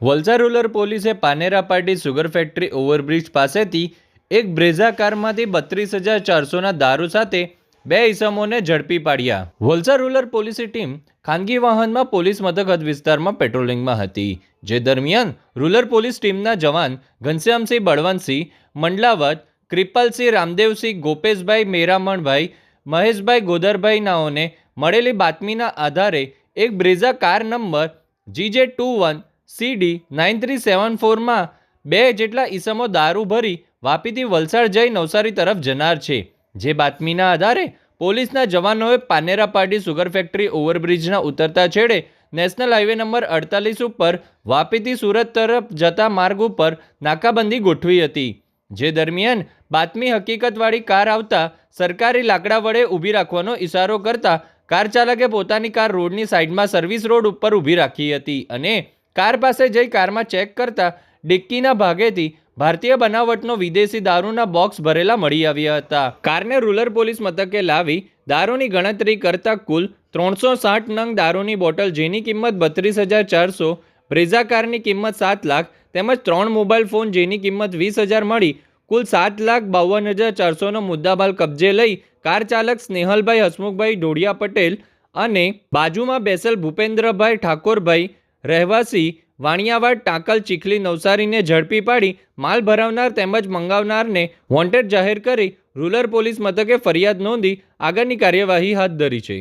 Valsad rural પોલીસે Panera Pardi sugar factory overbridge પાસેથી એક બ્રેઝા કારમાંથી બત્રીસ હજાર ચારસોના દારૂ સાથે બે ઇસમોને ઝડપી પાડ્યા. વલસાડ રૂરલ પોલીસની ટીમ ખાનગી વાહનમાં પોલીસ મથક હદ વિસ્તારમાં પેટ્રોલિંગમાં હતી, જે દરમિયાન રૂરલ પોલીસ ટીમના જવાન ઘનશ્યામસિંહ બળવંતસિંહ, મંડલાવત, કૃપાલસિંહ રામદેવસિંહ, ગોપેશભાઈ મેરામણભાઈ, મહેશભાઈ ગોદરભાઈ નાઓને મળેલી બાતમીના આધારે એક Brezza car number GJ two one CD nine three seven ફોરમાં બે જેટલા ઈસમો દારૂ ભરી વાપીથી વલસાડ જઈ નવસારી તરફ જનાર છે. જે બાતમીના આધારે પોલીસના જવાનોએ પાનેરા પાર્ટી સુગર ફેક્ટરી ઓવરબ્રિજના ઉતરતા છેડે નેશનલ હાઈવે નંબર અડતાલીસ ઉપર વાપીથી સુરત તરફ જતા માર્ગ ઉપર નાકાબંધી ગોઠવી હતી. જે દરમિયાન બાતમી હકીકતવાળી કાર આવતા સરકારી લાકડા વડે ઊભી રાખવાનો ઇશારો કરતા કાર ચાલકે પોતાની કાર રોડની સાઈડમાં સર્વિસ રોડ ઉપર ઊભી રાખી હતી અને કાર પાસે જઈ કારમાં ચેક કરતા ડિક્કીના ભાગેથી ભારતીય બનાવટનો વિદેશી દારૂના બોક્સ ભરેલા મળી આવ્યા હતા. કારને રૂરલ પોલીસ મથકે લાવી દારૂની ગણતરી કરતા કુલ ત્રણસો સાઠ નંગ દારૂની બોટલ, જેની કિંમત બત્રીસ હજાર ચારસો, બ્રેઝા કારની કિંમત સાત લાખ, તેમજ ત્રણ મોબાઈલ ફોન, જેની કિંમત વીસ હજાર મળી, કુલ સાત લાખ બાવન હજાર ચારસોનો મુદ્દામાલ કબજે લઈ કાર ચાલક સ્નેહલભાઈ હસમુખભાઈ ઢોડિયા પટેલ અને બાજુમાં બેસેલ ભૂપેન્દ્રભાઈ ઠાકોરભાઈ રહેવાસી વાણિયાવાડ ટાંકલ ચીખલી નવસારીને ઝડપી પાડી માલ ભરાવનાર તેમજ મંગાવનારને વોન્ટેડ જાહેર કરી રૂરલ પોલીસ મથકે ફરિયાદ નોંધી આગળની કાર્યવાહી હાથ ધરી છે.